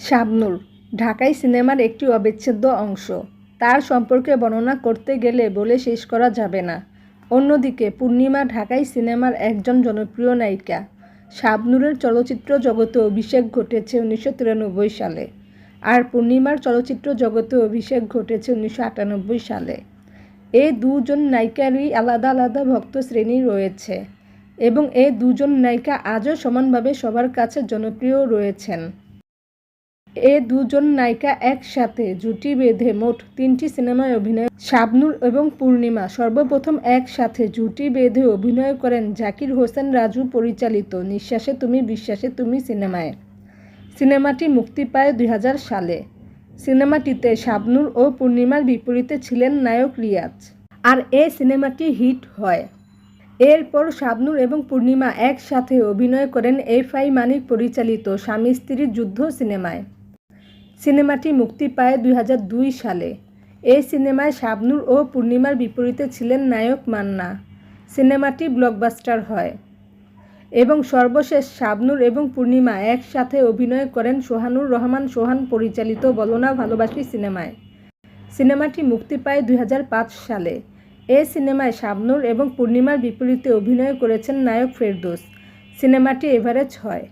শাবনূর, ঢাকাই সিনেমার একটি অবিচ্ছেদ্য অংশ। তার সম্পর্কে বর্ণনা করতে গেলে বলে শেষ করা যাবে না। অন্যদিকে, পূর্ণিমা ঢাকাই সিনেমার একজন জনপ্রিয় নায়িকা। শাবনূরের চলচ্চিত্র জগতে অভিষেক ঘটেছে উনিশশো তিরানব্বই সালে, আর পূর্ণিমার চলচ্চিত্র জগতে অভিষেক ঘটেছে উনিশশো আটানব্বই সালে। এই দুজন নায়িকারই আলাদা আলাদা ভক্ত শ্রেণি রয়েছে এবং এই দুজন নায়িকা আজও সমানভাবে সবার কাছে জনপ্রিয় রয়েছেন। এ দুজন নায়িকা একসাথে জুটি বেঁধে মোট তিনটি সিনেমায় অভিনয় শাবনুর এবং পূর্ণিমা সর্বপ্রথম একসাথে জুটি বেঁধে অভিনয় করেন জাকির হোসেন রাজু পরিচালিত নিঃশ্বাসে তুমি, বিশ্বাসে তুমি সিনেমায়। সিনেমাটি মুক্তি পায় দুই হাজার সালে। সিনেমাটিতে শাবনুর ও পূর্ণিমার বিপরীতে ছিলেন নায়ক রিয়াজ। আর এ সিনেমাটি হিট হয়। এরপর শাবনুর এবং পূর্ণিমা একসাথে অভিনয় করেন এফ আই মানিক পরিচালিত স্বামী স্ত্রীর যুদ্ধ সিনেমায়। সিনেমাটি মুক্তি পায় দুই হাজার দুই সালে। এই সিনেমায় শাবনূর ও পূর্ণিমার বিপরীতে ছিলেন নায়ক মান্না। সিনেমাটি ব্লকবাস্টার হয়। এবং সর্বশেষ শাবনুর এবং পূর্ণিমা একসাথে অভিনয় করেন সোহানুর রহমান সোহান পরিচালিত বলনা ভালোবাসি সিনেমায়। সিনেমাটি মুক্তি পায় দুই হাজার পাঁচ সালে। এ সিনেমায় শাবনূর এবং পূর্ণিমার বিপরীতে অভিনয় করেছেন নায়ক ফেরদোস। সিনেমাটি এভারেজ হয়।